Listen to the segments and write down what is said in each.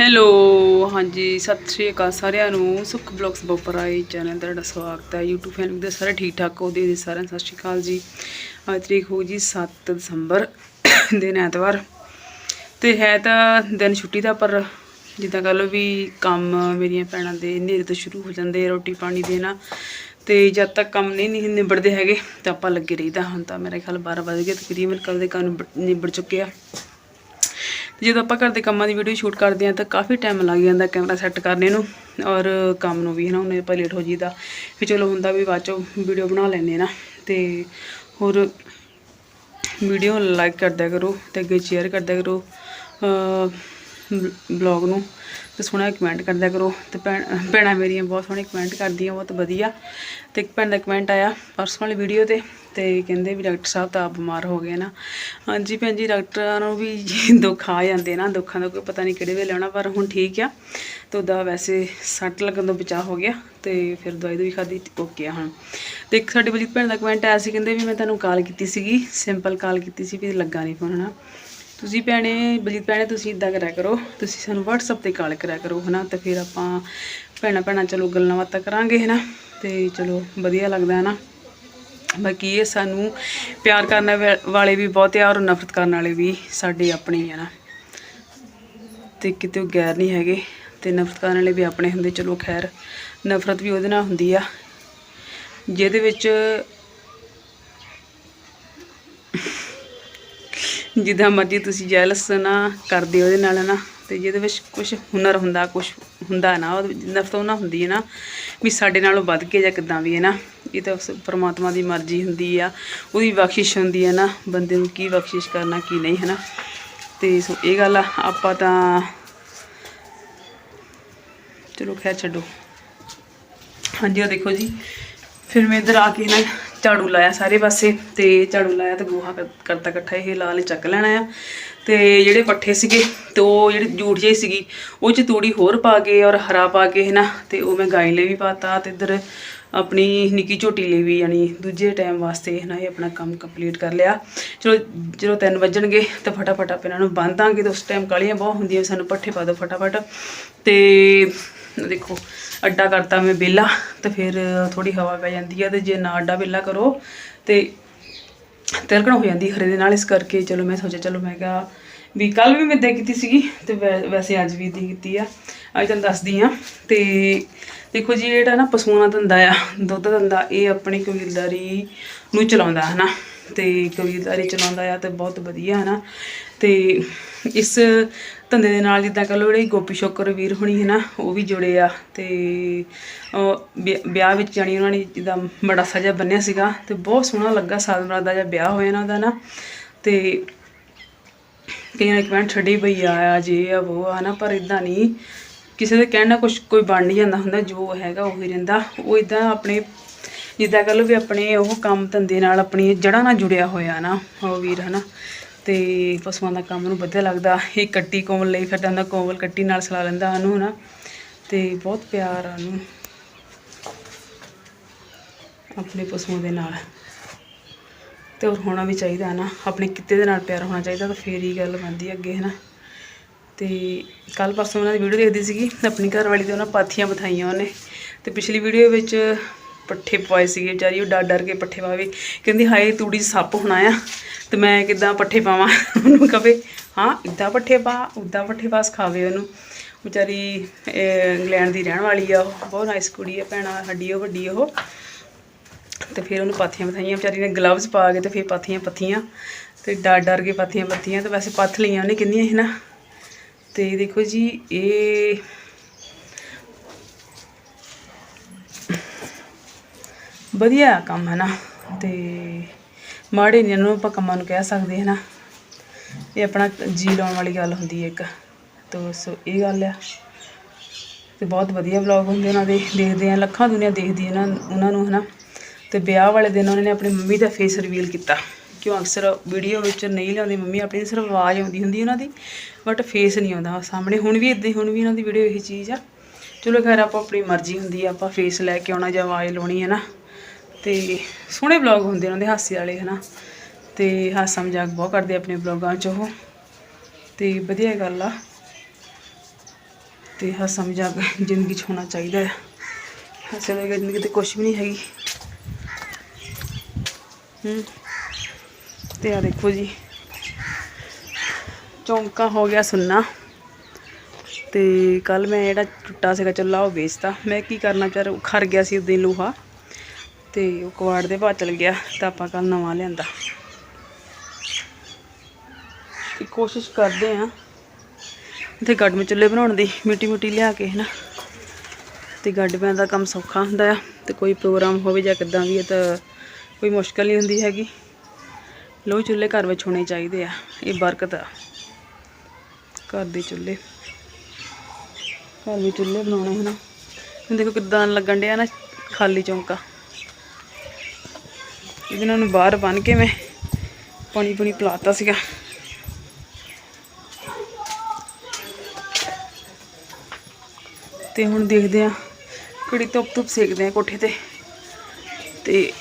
Hello, ਹਾਂਜੀ, ਸਤਿ ਸ਼੍ਰੀ ਅਕਾਲ ਸਾਰਿਆਂ ਨੂੰ। ਸੁਖ ਬਲੌਗਸ ਬੋਪਰਾਈ ਚੈਨਲ ਤੁਹਾਡਾ ਸਵਾਗਤ ਹੈ। YouTube ਫੈਮਿਲੀ ਦੇ ਸਾਰੇ ਠੀਕ ਠਾਕ ਹੋ ਦੀ ਸਾਰਿਆਂ ਸਤਿ ਸ਼੍ਰੀ ਅਕਾਲ ਜੀ। ਅੱਜ ਤਰੀਕ ਹੋ ਜੀ 7 ਦਸੰਬਰ, ਦਿਨ ਐਤਵਾਰ। ਤੇ ਹੈ ਤਾਂ ਦਿਨ ਛੁੱਟੀ ਦਾ, ਪਰ ਜਿੱਦਾਂ ਕਹ ਲਓ ਵੀ ਕੰਮ ਮੇਰੀਆਂ ਭੈਣਾਂ ਦੇ ਹਨੇਰੇ ਤੋਂ ਸ਼ੁਰੂ ਹੋ ਜਾਂਦੇ ਰੋਟੀ ਪਾਣੀ ਦੇਣਾ ਤੇ ਜਦ ਤੱਕ ਕੰਮ ਨਹੀਂ ਨਹੀਂ ਨਿਬੜਦੇ ਹੈਗੇ, ਤਾਂ ਆਪਾਂ ਲੱਗੇ ਰਹੀਦਾ। ਹੁਣ ਤਾਂ ਮੇਰਾ ਖਿਆਲ 12 ਵਜ ਗਏ ਤਕਰੀਬਨ ਕੱਲ ਦੇ ਕੰਮ ਨਿਬੜ- ਨਿਬੜ ਚੁੱਕੇ ਆ। ਤੇ ਜਦੋਂ ਆਪਾਂ ਘਰ ਦੇ ਕੰਮਾਂ ਦੀ ਵੀਡੀਓ ਸ਼ੂਟ ਕਰਦੇ ਆ ਤਾਂ ਕਾਫੀ ਟਾਈਮ ਲੱਗ ਜਾਂਦਾ ਕੈਮਰਾ ਸੈੱਟ ਕਰਨੇ ਨੂੰ ਔਰ ਕੰਮ ਨੂੰ ਵੀ, ਹਨਾ? ਉਹਨੇ ਆਪਾਂ ਲੇਟ ਹੋ ਜੀਦਾ ਫਿਰ ਚਲੋ ਹੁੰਦਾ ਵੀ ਬਾਅਦ ਚੋਂ ਵੀਡੀਓ ਬਣਾ ਲੈਂਦੇ ਨਾ। ਤੇ ਹੋਰ ਵੀਡੀਓ ਲਾਈਕ ਕਰਦਿਆ ਕਰੋ ਤੇ ਅੱਗੇ ਸ਼ੇਅਰ ਕਰਦਿਆ ਕਰੋ ਬਲੌਗ ਨੂੰ। ਤੇ ਸੋਹਣਾ ਕਮੈਂਟ ਕਰਦਿਆ ਕਰੋ ਤੇ ਭੈਣ ਭੈਣਾਂ ਮੇਰੀਆਂ ਬਹੁਤ ਸੋਹਣੇ ਕਮੈਂਟ ਕਰਦੀਆਂ, ਬਹੁਤ ਵਧੀਆ। ਤੇ ਇੱਕ ਭੈਣ ਦਾ ਕਮੈਂਟ ਆਇਆ ਪਰਸੋਂ ਵਾਲੀ ਵੀਡੀਓ ਤੇ ਤੇ ਕਹਿੰਦੇ ਵੀ ਡਾਕਟਰ ਸਾਹਿਬ ਤਾਂ ਆਪ ਬਿਮਾਰ ਹੋ ਗਏ ਨਾ। ਹਾਂਜੀ ਭੈਣ ਜੀ, ਡਾਕਟਰਾਂ ਨੂੰ ਵੀ ਦੁੱਖ ਆ ਜਾਂਦੇ ਨਾ, ਦੁੱਖਾਂ ਦਾ ਕੋਈ ਪਤਾ ਨਹੀਂ ਕਿਹੜੇ ਵੇਲੇ ਆਉਣਾ, ਪਰ ਹੁਣ ਠੀਕ ਆ। ਤੇ ਉਹਦਾ ਵੈਸੇ ਸੱਟ ਲੱਗਣ ਤੋਂ ਬਚਾਅ ਹੋ ਗਿਆ, ਤੇ ਫਿਰ ਦਵਾਈ ਦਵਾਈ ਖਾਦੀ ਓਕੇ ਆ ਹੁਣ। ਤੇ ਇੱਕ ਸਾਡੇ ਬਲਜੀਤ ਭੈਣ ਦਾ ਕਮੈਂਟ ਆਇਆ ਸੀ, ਕਹਿੰਦੇ ਵੀ ਮੈਂ ਤੁਹਾਨੂੰ ਕਾਲ ਕੀਤੀ ਸੀਗੀ ਸਿੰਪਲ ਕਾਲ ਕੀਤੀ ਸੀ, ਵੀ ਲੱਗਾ ਨਹੀਂ ਫੋਨ ਹਨਾ। ਤੁਸੀਂ ਭੈਣੇ, ਬਲਜੀਤ ਭੈਣੇ, ਤੁਸੀਂ ਇਦਾਂ ਕਰਿਆ ਕਰੋ। ਤੁਸੀਂ ਸਾਨੂੰ WhatsApp ਤੇ ਕਾਲ ਕਰਿਆ ਕਰੋ, ਹਨਾ? ਤੇ ਫਿਰ ਆਪਾਂ ਭੈਣਾਂ ਭੈਣਾਂ, ਚਲੋ ਗੱਲਾਂ ਬਾਤਾਂ ਕਰਾਂਗੇ, ਹਨਾ? ਤੇ ਚਲੋ, ਵਧੀਆ ਲੱਗਦਾ ਹੈ ਨਾ ਬਾਕੀ ਇਹ ਸਾਨੂੰ ਪਿਆਰ ਕਰਨ ਵਾ- ਵਾਲੇ ਵੀ ਬਹੁਤ ਆ ਔਰ ਨਫ਼ਰਤ ਕਰਨ ਵਾਲੇ ਵੀ ਸਾਡੇ ਆਪਣੇ ਹੀ ਆ ਨਾ ਤੇ ਕਿਤੇ ਉਹ ਗੈਰ ਨਹੀਂ ਹੈਗੇ, ਤੇ ਨਫ਼ਰਤ ਕਰਨ ਵਾਲੇ ਵੀ ਆਪਣੇ ਹੁੰਦੇ, ਚਲੋ ਖੈਰ, ਨਫ਼ਰਤ ਵੀ ਉਹਦੇ ਨਾਲ ਹੁੰਦੀ ਆ। ਜਿਹਦੇ ਵਿੱਚ ਜਿੱਦਾਂ ਮਰਜ਼ੀ ਤੁਸੀਂ ਜੈਲਸ ਨਾ ਕਰਦੇ ਉਹਦੇ ਨਾਲ ਨਾ, ਤੇ ਜਿਹਦੇ ਵਿੱਚ ਕੁਝ ਹੁਨਰ ਹੁੰਦਾ ਕੁਝ ਹੁੰਦਾ ਨਾ ਉਹਦੇ ਵਿੱਚ ਨਫ਼ਰਤ ਉਹ ਨਾ ਹੁੰਦੀ ਹੈ ਨਾ, ਵੀ ਸਾਡੇ ਨਾਲੋਂ ਵੱਧ ਕੇ ਜਾਂ ਕਿਦਾਂ ਵੀ ਹੈ ਨਾ, ਇਹ ਤਾਂ ਉਸ ਪਰਮਾਤਮਾ ਦੀ ਮਰਜ਼ੀ ਹੁੰਦੀ ਆ, ਉਹਦੀ ਬਖਸ਼ਿਸ਼ ਹੁੰਦੀ ਹੈ ਨਾ, ਬੰਦੇ ਨੂੰ ਕੀ ਬਖਸ਼ਿਸ਼ ਕਰਨਾ, ਕੀ ਨਹੀਂ, ਹੈ ਨਾ, ਤੇ ਸੋ ਇਹ ਗੱਲ ਆ, ਆਪਾਂ ਤਾਂ ਚਲੋ ਖੈਰ ਛੱਡੋ। ਹਾਂਜੀ ਉਹ ਦੇਖੋ ਜੀ, ਫਿਰ ਮੈਂ ਇੱਧਰ ਆ ਕੇ ਨਾ ਝਾੜੂ ਲਾਇਆ ਸਾਰੇ ਪਾਸੇ ਤੇ ਝਾੜੂ ਲਾਇਆ ਤੇ ਗੋਹਾ ਕਰ- ਕਰਤਾ ਇਕੱਠਾ ਇਹ ਲਾ ਲੈ ਚੱਕ ਲੈਣਾ ਆ। ਤੇ ਜਿਹੜੇ ਪੱਠੇ ਸੀਗੇ ਤੇ ਉਹ ਜਿਹੜੀ ਜੂਠ ਜਿਹੀ ਸੀਗੀ, ਉਹ ਚ ਤੂੜੀ ਹੋਰ ਪਾ ਕੇ ਔਰ ਹਰਾ ਪਾ ਕੇ ਹੈ ਨਾ ਤੇ ਉਹ ਮੈਂ ਗਾਈ ਲਈ ਵੀ ਪਾਤਾ ਤੇ ਇੱਧਰ ਆਪਣੀ ਨਿੱਕੀ ਝੋਟੀ ਲਈ ਵੀ ਯਾਨੀ ਦੂਜੇ ਟਾਈਮ ਵਾਸਤੇ ਹੈ ਨਾ ਇਹ ਆਪਣਾ ਕੰਮ ਕੰਪਲੀਟ ਕਰ ਲਿਆ। ਚਲੋ ਜਦੋਂ 3 ਵੱਜਣਗੇ ਤਾਂ ਫਟਾਫਟ ਆਪਾਂ ਇਹਨਾਂ ਨੂੰ ਬੰਨ੍ਹ ਦਾਂਗੇ ਤੇ ਉਸ ਟਾਈਮ ਕਾਲੀਆਂ ਬਹੁਤ ਹੁੰਦੀਆਂ ਵੀ ਸਾਨੂੰ ਪੱਠੇ ਪਾ ਦਿਓ ਫਟਾਫਟ। ਤੇ ਦੇਖੋ, ਅੱਡਾ ਕਰਤਾ ਮੈਂ ਬੇਲਾ ਤੇ ਫਿਰ ਥੋੜੀ ਹਵਾ ਪੈ ਜਾਂਦੀ ਆ ਤੇ ਜੇ ਨਾ ਅੱਡਾ ਬੇਲਾ ਕਰੋ, ਤੇ ਤਿਲਕਣ ਹੋ ਜਾਂਦੀ ਹਰੇ ਦੇ ਨਾਲ, ਇਸ ਕਰਕੇ ਚਲੋ ਮੈਂ ਸੋਚਿਆ, ਚਲੋ ਮੈਂ ਕਿਹਾ ਵੀ ਕੱਲ ਵੀ ਮੈਂ ਇਦਾਂ ਕੀਤੀ ਸੀਗੀ, ਤੇ ਵੈ- ਵੈਸੇ ਅੱਜ ਵੀ ਇਦਾਂ ਕੀਤੀ ਆ। ਅੱਜ ਤੁਹਾਨੂੰ ਦੱਸਦੀ ਆ, ਤੇ ਦੇਖੋ ਜੀ, ਜਿਹੜਾ ਨਾ ਪਸ਼ੂਆਂ ਧੰਦਾ ਆ, ਦੁੱਧ ਧੰਦਾ, ਇਹ ਆਪਣੀ ਕਬੀਲਦਾਰੀ ਨੂੰ ਚਲਾਉਂਦਾ ਹੈ ਨਾ ਤੇ ਕਬੀਲਦਾਰੀ ਚਲਾਉਂਦਾ ਆ ਤੇ ਬਹੁਤ ਵਧੀਆ ਹੈ ਨਾ ਤੇ ਇਸ ਧੰਦੇ ਦੇ ਨਾਲ ਜਿੱਦਾਂ ਕਹ ਲਓ ਜਿਹੜੇ ਗੋਪੀ ਸ਼ੋਕਰ ਵੀਰ ਹੁਣੀ ਹੈ ਨਾ, ਉਹ ਵੀ ਜੁੜੇ ਆ ਤੇ ਵਿਆਹ ਵਿੱਚ ਜਾਣੀ ਉਹਨਾਂ ਨੇ ਜਿੱਦਾਂ ਬੜਾ ਸਜਾ ਬੰਨਿਆ ਸੀਗਾ ਤੇ ਬਹੁਤ ਸੋਹਣਾ ਲੱਗਾ ਸਾਧ ਮਰਾਦ ਦਾ ਜਿਹਾ ਵਿਆਹ ਹੋਇਆ ਇਹਨਾਂ ਦਾ ਨਾ। ਤੇ ਕਈਆਂ ਨੇ ਕਮੈਂਟ ਛੱਡੀ ਬਈ ਆ ਜੇ, ਆ ਉਹ ਆ ਨਾ, ਪਰ ਇਦਾਂ ਨਹੀਂ। ਕਿਸੇ ਦੇ ਕਹਿਣ ਨਾਲ ਕੁਝ ਕੋਈ ਬਣ ਨਹੀਂ ਜਾਂਦਾ ਹੁੰਦਾ, ਜੋ ਹੈਗਾ ਉਹ ਹੀ ਰਹਿੰਦਾ। ਉਹ ਇਦਾਂ ਆਪਣੇ, ਜਿੱਦਾਂ ਕਹ ਲਓ ਵੀ ਆਪਣੇ ਉਹ ਕੰਮ ਧੰਦੇ ਨਾਲ ਆਪਣੀ ਜੜ੍ਹਾਂ ਨਾਲ ਜੁੜਿਆ ਹੋਇਆ ਨਾ, ਉਹ ਵੀਰ, ਹਨਾ। ਤੇ ਪਸ਼ੂਆਂ ਦਾ ਕੰਮ ਨੂੰ ਵਧੀਆ ਲੱਗਦਾ। ਇਹ ਕੱਟੀ ਕੋਮਲ ਲਈ ਫਿਰਦਾ ਹੁੰਦਾ ਕੋਮਲ ਕੱਟੀ ਨਾਲ ਸਲਾ ਲੈਂਦਾ ਉਹਨੂੰ ਨਾ ਤੇ ਬਹੁਤ ਪਿਆਰ ਆ ਉਹਨੂੰ ਆਪਣੇ ਪਸ਼ੂਆਂ ਦੇ ਨਾਲ। ਤੇ ਹੋਰ ਹੋਣਾ ਵੀ ਚਾਹੀਦਾ ਨਾ ਆਪਣੇ ਕਿੱਤੇ ਦੇ ਨਾਲ ਪਿਆਰ ਹੋਣਾ ਚਾਹੀਦਾ ਤਾਂ ਫੇਰ ਹੀ ਗੱਲ ਬਣਦੀ ਅੱਗੇ ਹੈ ਨਾ ਤੇ ਕੱਲ ਪਰਸੋਂ ਉਹਨਾਂ ਦੀ ਵੀਡੀਓ ਦੇਖਦੀ ਸੀਗੀ। ਆਪਣੀ ਘਰ ਵਾਲੀ ਦੇ ਉਹਨਾਂ ਪਾਥੀਆਂ ਬਥਾਈਆਂ ਉਹਨੇ। ਤੇ ਪਿਛਲੀ ਵੀਡੀਓ ਵਿੱਚ ਪੱਠੇ ਪਾਏ ਸੀਗੇ, ਵਿਚਾਰੀ ਉਹ ਡਰ ਡਰ ਕੇ ਪੱਠੇ ਪਾਵੇ ਕਹਿੰਦੀ, ਹਾਏ, ਤੂੜੀ 'ਚ ਸੱਪ ਹੋਣਾ ਆ, ਤੇ ਮੈਂ ਕਿੱਦਾਂ ਪੱਠੇ ਪਾਵਾਂ? ਉਹਨੂੰ ਕਵੇ, ਹਾਂ, ਇੱਦਾਂ ਪੱਠੇ ਪਾ, ਉੱਦਾਂ ਪੱਠੇ ਪਾਸ ਖਾਵੇ ਉਹਨੂੰ। ਵਿਚਾਰੀ ਇੰਗਲੈਂਡ ਦੀ ਰਹਿਣ ਵਾਲੀ ਆ ਉਹ, ਬਹੁਤ ਨਾਈਸ ਕੁੜੀ ਆ ਭੈਣਾ ਸਾਡੀ ਉਹ, ਵੱਡੀ ਉਹ। ਤੇ ਫਿਰ ਉਹਨੂੰ ਪਾਥੀਆਂ ਬਥਾਈਆਂ, ਵਿਚਾਰੀ ਨੇ ਗਲਵਜ਼ ਪਾ ਕੇ ਤੇ ਫਿਰ ਪਾਥੀਆਂ ਪੱਥੀਆਂ, ਤੇ ਡਰ ਡਰ ਕੇ ਪਾਥੀਆਂ ਪੱਥੀਆਂ, ਤੇ ਵੈਸੇ ਪੱਥ ਲਈਆਂ ਉਹਨੇ ਕਿੰਨੀਆਂ ਸੀ ਨਾ। ਤੇ ਦੇਖੋ ਜੀ, ਇਹ ਵਧੀਆ ਕੰਮ ਹੈ ਨਾ, ਤੇ ਮਾੜੇ ਨਹੀਂ ਇਹਨੂੰ ਆਪਾਂ ਕੰਮਾਂ ਨੂੰ ਕਹਿ ਸਕਦੇ, ਹੈ ਨਾ। ਇਹ ਆਪਣਾ ਜੀ ਲਾਉਣ ਵਾਲੀ ਗੱਲ ਹੁੰਦੀ ਹੈ ਇੱਕ, ਤੋ ਸੋ ਇਹ ਗੱਲ ਆ। ਤੇ ਬਹੁਤ ਵਧੀਆ ਵਲੌਗ ਹੁੰਦੇ ਉਹਨਾਂ ਦੇ, ਦੇਖਦੇ ਆ, ਲੱਖਾਂ ਦੁਨੀਆ ਦੇਖਦੀ ਹੈ ਨਾ ਉਹਨਾਂ ਨੂੰ ਹਨਾ ਤੇ ਵਿਆਹ ਵਾਲੇ ਦਿਨ ਉਹਨਾਂ ਨੇ ਆਪਣੀ ਮੰਮੀ ਦਾ ਫੇਸ ਰਿਵੀਲ ਕੀਤਾ। ਕਿਉਂ ਅਕਸਰ ਵੀਡੀਓ ਵਿੱਚ ਨਹੀਂ ਲਿਆਉਂਦੀ ਮੰਮੀ, ਆਪਣੀ ਸਿਰਫ ਆਵਾਜ਼ ਆਉਂਦੀ ਹੁੰਦੀ ਉਹਨਾਂ ਦੀ ਬਟ ਫੇਸ ਨਹੀਂ ਆਉਂਦਾ। ਸਾਹਮਣੇ ਹੁਣ ਵੀ ਇਦਾਂ ਹੁਣ ਵੀ ਉਹਨਾਂ ਦੀ ਵੀਡੀਓ ਇਹੀ ਚੀਜ਼ ਆ। ਚਲੋ ਖੈਰ, ਆਪਾਂ ਆਪਣੀ ਮਰਜ਼ੀ ਹੁੰਦੀ ਆ, ਆਪਾਂ ਫੇਸ ਲੈ ਕੇ ਆਉਣਾ ਜਾਂ ਆਵਾਜ਼ ਲਾਉਣੀ, ਹੈ ਨਾ। ਤੇ ਸੋਹਣੇ ਵਲੌਗ ਹੁੰਦੇ ਉਹਨਾਂ ਦੇ ਹਾਸੇ ਵਾਲੇ, ਹਨਾ? ਤੇ ਹਾਸਾ ਮਜ਼ਾਕ ਬਹੁਤ ਕਰਦੇ ਆਪਣੇ ਵਲੌਗਾਂ 'ਚ ਉਹ। ਤੇ ਵਧੀਆ ਗੱਲ ਆ। ਤੇ ਹਾਸਾ ਮਜ਼ਾਕ ਜ਼ਿੰਦਗੀ 'ਚ ਹੋਣਾ ਚਾਹੀਦਾ ਹੈ ਹਾਸੇ ਵਰਗੀ ਜ਼ਿੰਦਗੀ ਤੇ ਕੁਝ ਵੀ ਨਹੀਂ ਹੈਗੀ। ਹੂੰ। ਤੇ ਆ ਦੇਖੋ ਜੀ। ਚੌਂਕਾ ਹੋ ਗਿਆ ਸੁੰਨਾ। ਤੇ ਕੱਲ ਮੈਂ ਜਿਹੜਾ ਟੁੱਟਾ ਸੀਗਾ ਚੱਲਾ ਉਹ ਵੇਚਤਾ। ਮੈਂ ਕੀ ਕਰਨਾ ਚਾਰ ਖਰ ਗਿਆ ਸੀ ਉਦੋਂ ਲੋਹਾ। ਤੇ ਉਹ ਕਵਾੜ ਦੇ ਭਾਅ ਚਲ ਗਿਆ ਤਾਂ ਆਪਾਂ ਕੱਲ ਨਵਾਂ ਲਿਆਂਦਾ। ਤੇ ਕੋਸ਼ਿਸ਼ ਕਰਦੇ ਆ ਇੱਥੇ ਗੱਡ ਮੇ ਚੁੱਲ੍ਹੇ ਬਣਾਉਣ ਦੀ ਮਿੱਟੀ ਮਿੱਟੀ ਲਿਆ ਕੇ ਹੈ ਨਾ ਤੇ ਗੱਡ ਪੈਣ ਦਾ ਕੰਮ ਸੌਖਾ ਹੁੰਦਾ ਆ, ਤੇ ਕੋਈ ਪ੍ਰੋਗਰਾਮ ਹੋਵੇ ਜਾਂ ਕਿੱਦਾਂ ਵੀ ਹੈ ਤਾਂ ਕੋਈ ਮੁਸ਼ਕਲ ਨਹੀਂ ਹੁੰਦੀ ਹੈਗੀ। ਲੋਹ ਚੁੱਲ੍ਹੇ ਘਰ ਵਿੱਚ ਹੋਣੇ ਚਾਹੀਦੇ ਆ, ਇਹ ਬਰਕਤ ਆ। ਘਰ ਦੇ ਚੁੱਲ੍ਹੇ। ਘਰ ਦੇ ਚੁੱਲ੍ਹੇ ਬਣਾਉਣੇ, ਹਨਾ। ਹੁਣ ਦੇਖੋ ਕਿੱਦਾਂ ਲੱਗਣ ਡਿਆ ਨਾ, ਖਾਲੀ ਚੌਂਕਾ। ਇਹਨਾਂ ਨੂੰ ਬਾਹਰ ਬੰਨ ਕੇ ਮੈਂ ਪਾਣੀ ਪੁਣੀ ਪਿਲਾਤਾ ਸੀਗਾ। ਤੇ ਹੁਣ ਦੇਖਦੇ ਆ ਕਿਹੜੀ ਧੁੱਪ ਧੁੱਪ ਸੇਕਦੇ ਆ ਕੋਠੇ ਤੇ। ਤੇ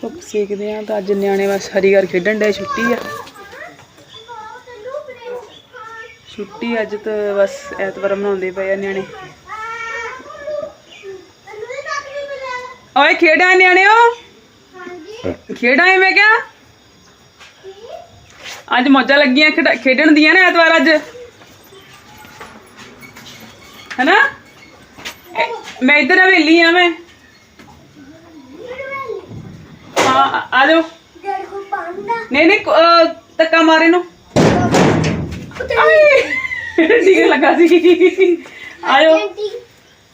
ਧੁੱਪ ਸੇਕਦੇ ਆ ਤਾਂ ਅੱਜ ਨਿਆਣੇ ਬਸ ਹਰੀ ਘਰ ਖੇਡਣ ਡਏ, ਛੁੱਟੀ ਆ। ਛੁੱਟੀ ਅੱਜ ਤਾਂ ਬਸ ਐਤਵਾਰ ਮਨਾਉਂਦੇ ਪਏ ਆ ਨਿਆਣੇ। ਓਏ ਖੇਡਾਂ ਨਿਆਣਿਓ? ਖੇਡਾਂ ਏ ਮੈਂ ਕਿਹਾ ਅੱਜ ਮੌਜਾਂ ਲੱਗੀਆਂ ਖੇਡ- ਖੇਡਣ ਦੀਆਂ ਨਾ ਐਤਵਾਰ ਅੱਜ। ਹੈਨਾ? ਮੈਂ ਇੱਧਰ ਹਵੇਲੀ ਆ ਮੈਂ। ਹਾਂ ਆ- ਜਾਓ। ਨਹੀਂ ਨਹੀਂ ਕ- ਅਹ, ਧੱਕਾ ਮਾਰੇ ਨੂੰ ਠੀਕ ਲੱਗਾ ਸੀ। ਆ ਜਾਓ।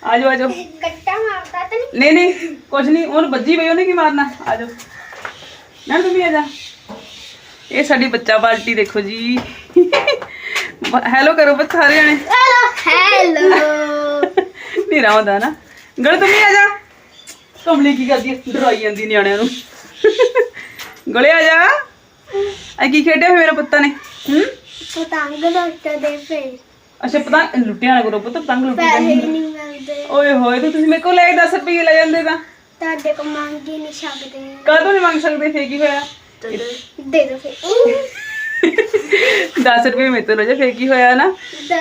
ਆ ਜਾਓ ਆ ਜਾਓ ਗੱਟਾ ਮਾਰਦਾ ਤਾਂ ਨਹੀਂ? ਨਹੀਂ ਨਹੀਂ ਕੁਝ ਨਹੀਂ ਉਹਨੂੰ ਵੱਜੀ ਪਈ ਉਹਨੇ ਕੀ ਮਾਰਨਾ? ਆ ਜਾਓ। ਨਾ ਤੂੰ ਵੀ ਆ ਜਾ। ਇਹ ਸਾਡੀ ਬੱਚਾ ਬਾਲਟੀ ਦੇਖੋ ਜੀ। ਹੈਲੋ ਕਰੋ ਬੱਚ ਸਾਰੇ ਜਣੇ। ਹੈਲੋ ਨੇਰਾ ਹੁੰਦਾ ਨਾ। ਗੜ ਤੂੰ ਵੀ ਆ ਜਾ। ਕਮਲੀ ਕੀ ਕਰਦੀ ਹੈ ਡਰਾਈ ਜਾਂਦੀ ਨਿਆਣਿਆਂ ਨੂੰ। ਗਲੇ ਆ ਜਾ। ਆ ਕੀ ਖੇਡਿਆ ਫਿਰ ਮੇਰਾ ਪੁੱਤਾਂ ਨੇ? ਹੂੰ? ਪਤੰਗ ਲੁੱਟ ਦੇ ਫੇ ਅੱਛਾ ਪਤੰਗ ਲੁੱਟਿਆ ਨਾ ਕਰੋ ਪੁੱਤ ਪਤੰਗ ਲੁੱਟੀ ਪੈਸੇ ਜਾਂਦੀ ਨਹੀਂ ਮਿਲਦੇ ਓਏ ਹੋਏ ਤੇ ਤੁਸੀਂ ਮੇਰੇ ਕੋਲ ਲੈ 10 ਰੁਪਏ ਲੈ ਜਾਂਦੇ ਤਾਂ। ਤੁਹਾਡੇ ਕੋ ਮੰਗ ਹੀ ਨਹੀਂ ਸਕਦੇ। ਕਾਹਤੋਂ ਨਹੀਂ ਮੰਗ ਸਕਦੇ? ਫੇਰ ਕੀ ਹੋਇਆ? ਦੇ। ਦੋ ਫੇ 10 ਰੁਪਏ ਮੇਰੇ ਤੋਂ ਲੈ ਜਾ ਫੇਰ ਕੀ ਹੋਇਆ ਨਾ? ਦੇ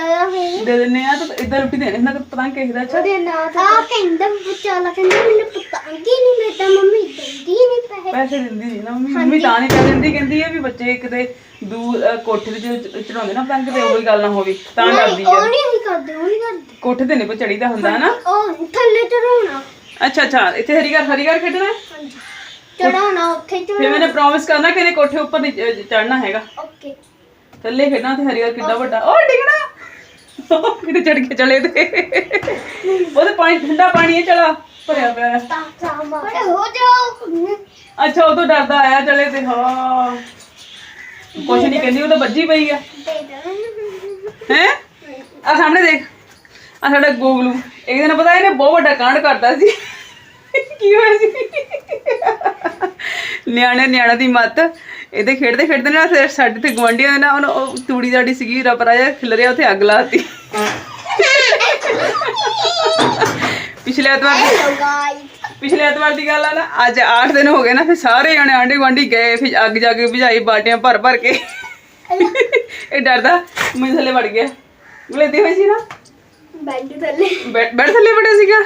ਦੋ ਦਿੰਨੇ ਆ ਤਾਂ ਇਦਾਂ ਲੁੱਟੀ ਦੇਣੇ ਨਾ ਪਤੰਗ ਕਿਸੇ ਦਾ ਅੱਛਾ। ਉਹਦੇ ਨਾਂ ਤੇ ਆ ਕਹਿੰਦਾ ਵਿਚਾਲਾ ਕਹਿੰਦਾ ਮੈਨੂੰ ਪਤੰਗ ਹੀ ਨਹੀਂ ਮਿਲਦਾ ਮੰਮੀ ਦਿੰਦੀ ਨਹੀਂ ਪੈਸੇ। ਪੈਸੇ ਦਿੰਦੀ ਨਹੀਂ ਨਾ ਮੰਮੀ ਮੰਮੀ ਤਾਂ ਨਹੀਂ ਕਰ ਦਿੰਦੀ ਕਹਿੰਦੀ ਆ ਵੀ ਬੱਚੇ ਕਿਤੇ ਦੂਰ ਅਹ, ਕੋਠੇ ਤੇ ਜਦੋਂ ਚੜਾਉਂਦੇ ਨਾ ਪਤੰਗ ਤੇ ਉਹੀ ਗੱਲ ਨਾ ਹੋਵੇ ਤਾਂ ਕਰਦੀ ਉਹ ਆ। ਨਹੀਂ ਅਸੀਂ ਕਰਦੇ ਉਹ ਨਹੀਂ ਕਰਦੇ। ਕੋਠੇ ਤੇ ਨਹੀਂ ਕੋਈ ਚੜੀਦਾ ਹੁੰਦਾ ਨਾ ਉਹ ਥੱਲੇ ਚੜਾਉਣਾ ਅੱਛਾ ਅੱਛਾ ਇੱਥੇ ਹਰੀਗਰ ਹਰੀਗਰ ਖੇਡਣਾ? ਹੈ? ਹਾਂਜੀ। ਚੜਾਉਣਾ ਉੱਥੇ ਫਿਰ ਚੜਾਉਣਾ ਮੈंने ਪ੍ਰੋਮਿਸ ਕਰਨਾ ਕਿ ਇਹਨੇ ਕੋਠੇ ਉੱਪਰ ਨਹੀਂ ਚੜਨਾ ਹੈਗਾ। ਓਕੇ ਥੱਲੇ ਖੇਡਣਾ ਤੇ ਹਰੀਗਰ ਕਿੱਡਾ ਵੱਡਾ। ਉਹ ਡਿੱਗਣਾ ਕਿਤੇ ਚੜ ਕੇ ਚਲੇ ਤੇ। ਉਹਦੇ ਪਾਣੀ ਠੰਡਾ ਪਾਣੀ ਹੈ ਚਲਾ। ਭਰਿਆ ਪਿਆ ਹੈ। ਤਾਂ ਹੋ ਜਾਓ। ਅੱਛਾ ਉਹ ਤੋਂ ਡਰਦਾ ਆਇਆ ਚਲੇ ਤੇ ਹਾਂ। ਕੁਛ ਨਹੀਂ ਕਹਿੰਦੀ ਉਹ ਤਾਂ ਵੱਜੀ ਪਈ ਆ। ਦੇ ਹੈ? ਆ ਸਾਹਮਣੇ ਦੇਖ। ਆ ਸਾਡਾ ਗੋਗਲੂ ਇੱਕ ਦਿਨ ਪਤਾ ਇਹਨੇ ਬਹੁਤ ਵੱਡਾ ਕਾਂਡ ਕਰਤਾ ਸੀ। ਕੀ ਹੋਇਆ ਸੀ? ਨਿਆਣੇ ਨਿਆਣਾ ਦੀ ਮੱਤ। ਇਹਦੇ ਖੇਡਦੇ ਖੇਡਦੇ ਨਾ ਫਿਰ ਸਾਡੇ ਤੇ ਗਵਾਂਢੀਆਂ ਦੇ ਨਾ ਉਹ ਤੂੜੀ ਦਾੜੀ ਸੀਗੀ ਰਪਰਾ ਜਿਹਾ ਖਿਲਰਿਆ ਉੱਥੇ ਅੱਗ ਲਾਤੀ। ਪਿਛਲੇ ਐਤਵਾਰ ਪਿਛਲੇ ਐਤਵਾਰ ਦੀ ਗੱਲ ਆ ਨਾ ਅੱਜ 8 ਦਿਨ ਹੋ ਗਏ ਨਾ ਫਿਰ ਸਾਰੇ ਜਣੇ ਆਂਢੀ ਗੁਆਂਢੀ ਗਏ ਫਿਰ ਅੱਗ ਜਾ ਕੇ ਬੁਝਾਈ ਬਾਟੀਆਂ ਭਰ ਭਰ ਕੇ। ਇਹ ਡਰਦਾ ਮੈਨੂੰ ਥੱਲੇ ਵੜ ਗਿਆ। ਗਲੇਤੀ ਹੋਈ ਸੀ ਨਾ? ਬੈੱਡ ਥੱਲੇ। ਬੈਡ ਥੱਲੇ ਵੜਿਆ ਸੀਗਾ?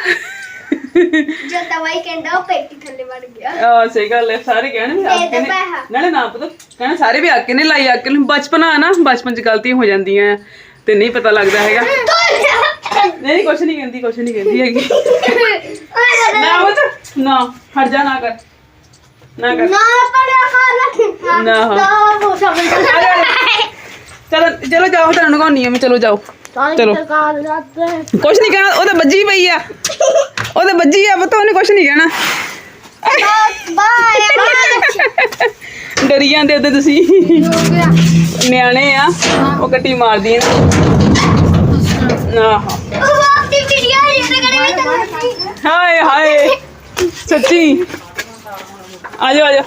ਜੋ ਦਵਾਈ ਕਹਿੰਦਾ ਉਹ ਪੇਟੀ ਥੱਲੇ ਵੜ ਗਿਆ। ਆ ਸਹੀ ਗੱਲ ਹੈ ਸਾਰੇ ਕਹਿਣ ਵੀ ਦੇ ਆਕੇ ਦੇ ਨੇ ਪੈਸਾ। ਨਾਲੇ ਨਾ ਪਤਾ ਕਹਿਣਾ ਸਾਰੇ ਵੀ ਆਕੇ ਨੇ ਲਾਈ ਆਕੇ ਨੂੰ ਬਚਪਨ ਆ ਨਾ ਬਚਪਨ ਚ ਗਲਤੀਆਂ ਹੋ ਜਾਂਦੀਆਂ ਆ, ਤੇ ਨਹੀਂ ਪਤਾ ਲੱਗਦਾ ਹੈਗਾ। ਨਹੀਂ ਨਹੀਂ ਕੁਛ ਨਹੀਂ ਕਹਿੰਦੀ ਕੁਛ ਨਹੀਂ ਕਹਿੰਦੀ ਹੈਗੀ। ਨਾ ਉਹ ਨਾ ਹਟ ਜਾ ਨਾ ਕਰ। ਨਾ ਕਰ। ਨਾ ਪੜਿਆ ਕਰ ਨਾ। ਨਾ ਉਹ ਸਮਝ। ਚਲੋ ਚਲੋ ਜਾਓ ਤੁਹਾਨੂੰ ਨਗਾਉਣੀ ਆ ਮੈਂ ਚਲੋ ਜਾਓ। ਚਲੋ। ਸਰਕਾਰ ਕੁਛ ਨਹੀਂ ਕਹਿਣਾ ਉਹ ਤਾਂ ਵੱਜੀ ਪਈ ਆ। ਉਹ ਤਾਂ ਵੱਜੀ ਆ ਪਤਾ ਉਹਨੇ ਕੁਛ ਨਹੀਂ ਕਹਿਣਾ। Bye bye. ਡਰੀ ਜਾਂਦੇ ਉਹਦੇ ਤੁਸੀਂ। ਨਿਆਣੇ ਆ ਉਹ ਕੱਟੀ ਮਾਰਦੀਆਂ ਆਹ। ਉਹ ਆਪਣੀ ਵੀਡੀਓ ਜਿਹੜੇ ਕਰੇ ਮੈਂ ਹਾਏ ਹਾਏ। ਸੱਚੀ। ਆਜੋ ਆਜੋ